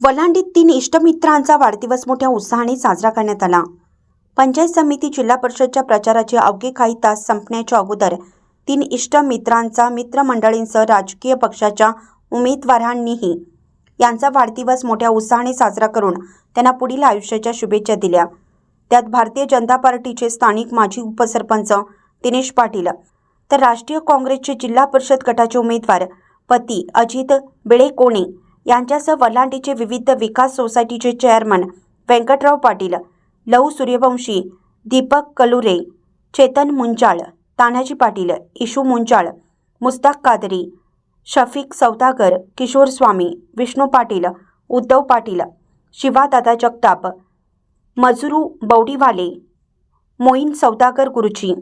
वलांडीत तीन इष्टमित्रांचा वाढदिवस मोठ्या उत्साहाने साजरा करण्यात आला. पंचायत समिती जिल्हा परिषदच्या प्रचाराचे अवघे काही तास संपण्याच्या अगोदर तीन इष्टमित्रांचा मित्रमंडळींसह राजकीय पक्षाच्या उमेदवारांनीही यांचा वाढदिवस मोठ्या उत्साहाने साजरा करून त्यांना पुढील आयुष्याच्या शुभेच्छा दिल्या. त्यात भारतीय जनता पार्टीचे स्थानिक माजी उपसरपंच दिनेश पाटील तर राष्ट्रीय काँग्रेसचे जिल्हा परिषद गटाचे उमेदवार पती अजित बिळेकोणे यांच्यासह वलांडीचे विविध विकास सोसायटीचे चेअरमन व्यंकटराव पाटील लहू सूर्यवंशी दीपक कलुरे चेतन मुंचाळ तानाजी पाटील इशू मुंचाळ मुस्ताक कादरी शफिक सौदागर किशोर स्वामी विष्णू पाटील उद्धव पाटील शिवादादा जगताप मजुरू बौडीवाले मोईन सौदागर गुरुजी.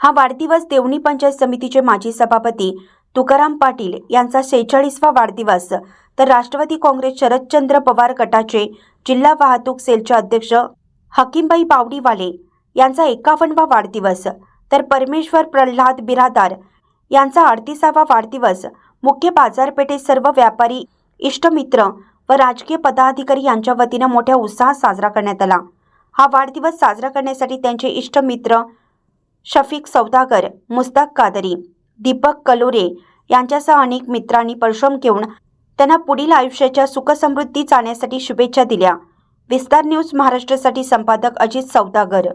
हा वाढदिवस देवणी पंचायत समितीचे माजी सभापती तुकाराम पाटील यांचा शेहेचाळीसवा वाढदिवस. तर राष्ट्रवादी काँग्रेस शरदचंद्र पवार गटाचे जिल्हा वाहतूक सेलचे अध्यक्ष हकीमबाई बावडीवाले यांचा एकावन्नवा वाढदिवस. तर परमेश्वर प्रल्हाद बिरादार यांचा अडतीसावा वाढदिवस. मुख्य बाजारपेठेत सर्व व्यापारी इष्टमित्र व राजकीय पदाधिकारी यांच्या वतीनं मोठ्या उत्साहात साजरा करण्यात आला. हा वाढदिवस साजरा करण्यासाठी त्यांचे इष्टमित्र शफीक सौदागर मुस्ताक कादरी दीपक कलोरे यांच्यासह अनेक मित्रांनी परिश्रम घेऊन त्यांना पुढील आयुष्याच्या सुखसमृद्धी जाण्यासाठी शुभेच्छा दिल्या. विस्तार न्यूज महाराष्ट्रासाठी संपादक अजित सौदागर.